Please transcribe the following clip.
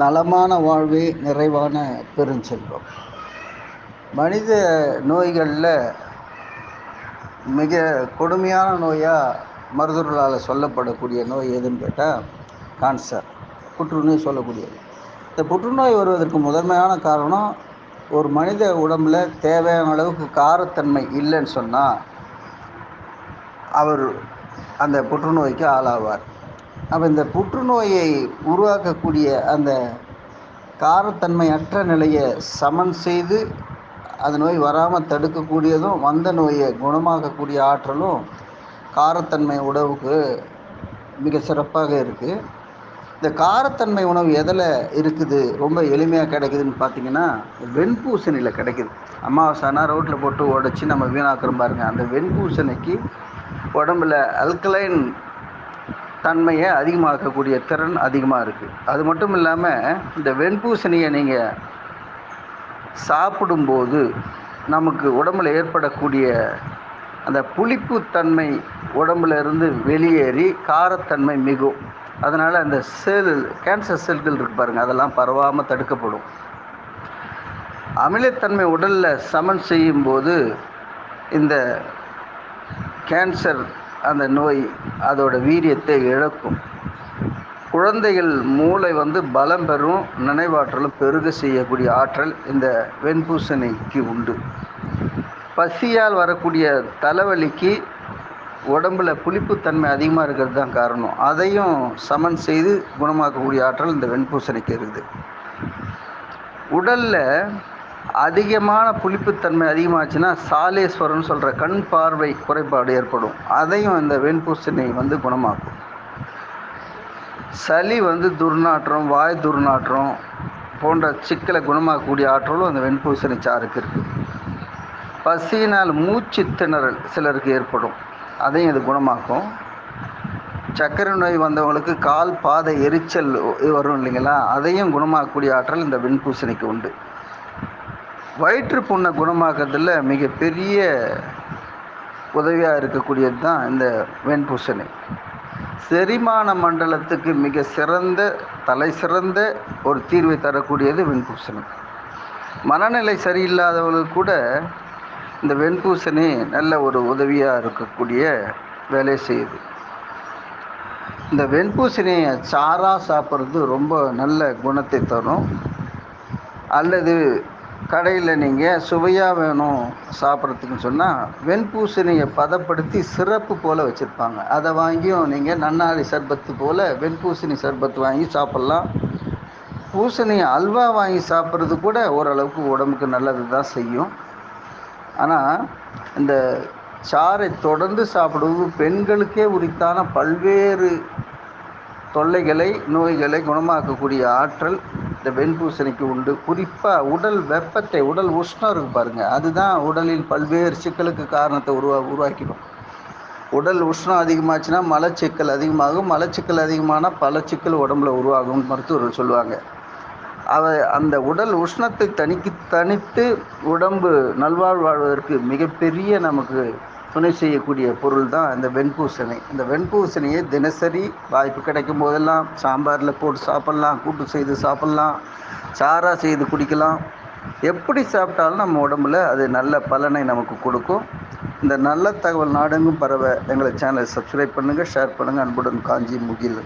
நலமான வாழ்வே நிறைவான பெருஞ்செல்வம். மனித நோய்களில் மிக கொடுமையான நோயாக மருத்துவர்களால் சொல்லப்படக்கூடிய நோய் எதுன்னு கேட்டால் கான்சர் புற்றுநோய் சொல்லக்கூடியது. இந்த புற்றுநோய் வருவதற்கு முதன்மையான காரணம் ஒரு மனித உடம்புல தேவையான அளவுக்கு காரத்தன்மை இல்லைன்னு சொன்னால் அவர் அந்த புற்றுநோய்க்கு ஆளாவார். அப்போ இந்த புற்றுநோயை உருவாக்கக்கூடிய அந்த காரத்தன்மையற்ற நிலையை சமன் செய்து அந்த நோய் வராமல் தடுக்கக்கூடியதும் வந்த நோயை குணமாக்கக்கூடிய ஆற்றலும் காரத்தன்மை உணவுக்கு மிக சிறப்பாக இருக்குது இந்த காரத்தன்மை உணவு எதில் இருக்குது? ரொம்ப எளிமையாக கிடைக்குதுன்னு பார்த்தீங்கன்னா வெண்பூசணியில் கிடைக்குது. அமாவாசைனா ரோட்டில் போட்டு உடச்சி நம்ம வீணாக்குறோம் பாருங்கள் அந்த வெண்பூசணிக்கு உடம்புல அல்கலைன் தன்மையை அதிகமாக்கக்கூடிய திறன் அதிகமாக இருக்குது அது மட்டும் இல்லாமல் இந்த வெண்பூசணியை நீங்கள் சாப்பிடும்போது நமக்கு உடம்புல ஏற்படக்கூடிய அந்த புளிப்பு தன்மை உடம்புல இருந்து வெளியேறி காரத்தன்மை மிகும். அதனால் அந்த செல் கேன்சர் செல்கள் இருக்கு பாருங்கள் அதெல்லாம் பரவாமல் தடுக்கப்படும். அமிலத்தன்மை உடலில் சமன் செய்யும்போது இந்த கேன்சர் அந்த நோய் அதோட வீரியத்தை இழக்கும். குழந்தைகள் மூளை வந்து பலம் பெறும் நினைவாற்றலும் பெருக செய்யக்கூடிய ஆற்றல் இந்த வெண்பூசணிக்கு உண்டு. பசியால் வரக்கூடிய தலைவலிக்கு உடம்புல புளிப்புத்தன்மை அதிகமாக இருக்கிறது தான் காரணம். அதையும் சமன் செய்து குணமாக்கக்கூடிய ஆற்றல் இந்த வெண்பூசணிக்கு இருக்குது. உடலில் அதிகமான புளிப்புத்தன்மை அதிகமாச்சுன்னா சாலேஸ்வரன் சொல்கிற கண் பார்வை குறைபாடு ஏற்படும். அதையும் அந்த வெண்பூசணி வந்து குணமாக்கும். சளி வந்து துர்நாற்றம் வாய் துர்நாற்றம் போன்ற சிக்கலை குணமாக்கக்கூடிய ஆற்றலும் அந்த வெண்பூசணி சாருக்கு இருக்குது பசியினால் மூச்சு திணறல் சிலருக்கு ஏற்படும். அதையும் இது குணமாக்கும். சர்க்கரை நோய் வந்தவங்களுக்கு கால் பாதை எரிச்சல் வரும் இல்லைங்களா? அதையும் குணமாக்கக்கூடிய ஆற்றல் இந்த வெண்பூசணிக்கு உண்டு. வயிற்று புண்ணை குணமாக்கிறதுல மிகப்பெரிய உதவியாக இருக்கக்கூடியது தான் இந்த வெண்பூசணி. செரிமான மண்டலத்துக்கு மிக சிறந்த தலை சிறந்த ஒரு தீர்வை தரக்கூடியது வெண்பூசணி. மனநிலை சரியில்லாதவங்களுக்கு கூட இந்த வெண்பூசணி நல்ல ஒரு உதவியாக இருக்கக்கூடிய வேலையை செய்யுது. இந்த வெண்பூசணியை சாராக சாப்பிட்றது ரொம்ப நல்ல குணத்தை தரும். அல்லது கடையில் நீங்கள் சுவையாக வேணும் சாப்பிட்றதுக்குன்னு சொன்னால் வெண்பூசணியை பதப்படுத்தி சிறப்பு போல் வச்சுருப்பாங்க. அதை வாங்கியும் நீங்கள் நன்னாரி சர்பத்து போல் வெண்பூசணி சர்பத்து வாங்கி சாப்பிட்லாம். பூசணி அல்வா வாங்கி சாப்பிட்றது கூட ஓரளவுக்கு உடம்புக்கு நல்லது தான் செய்யும். ஆனால் இந்த சாறை தொடர்ந்து சாப்பிடுவது பெண்களுக்கே உரித்தான பல்வேறு தொல்லைகளை நோய்களை குணமாக்கக்கூடிய ஆற்றல் இந்த வெண்பூசணிக்கு உண்டு. குறிப்பாக உடல் வெப்பத்தை உடல் உஷ்ணம் இருக்கு பாருங்கள் அதுதான் உடலில் பல்வேறு சிக்கலுக்கு காரணத்தை உருவா உருவாக்கிடும். உடல் உஷ்ணம் அதிகமாச்சுன்னா மலச்சிக்கல் அதிகமாகும். மலச்சிக்கல் அதிகமானால் பல சிக்கல் உடம்புல உருவாகும் மருத்துவர்கள் சொல்லுவாங்க. அவ அந்த உடல் உஷ்ணத்தை தனிக்கு தனித்து உடம்பு நல்வாழ் வாழ்வதற்கு மிகப்பெரிய நமக்கு துணை செய்யக்கூடிய பொருள் தான் இந்த வெண்பூசணி. இந்த வெண்பூசணியை தினசரி வாய்ப்பு கிடைக்கும் போதெல்லாம் சாம்பாரில் போட்டு சாப்பிட்லாம் கூட்டு செய்து சாப்பிட்லாம் சாராக செய்து குடிக்கலாம். எப்படி சாப்பிட்டாலும் நம்ம உடம்புல அது நல்ல பலனை நமக்கு கொடுக்கும். இந்த நல்ல தகவல் நாடெங்கும் பரவ எங்களை சேனலை சப்ஸ்கிரைப் பண்ணுங்கள் ஷேர் பண்ணுங்கள் அன்புடன் காஞ்சி முகில்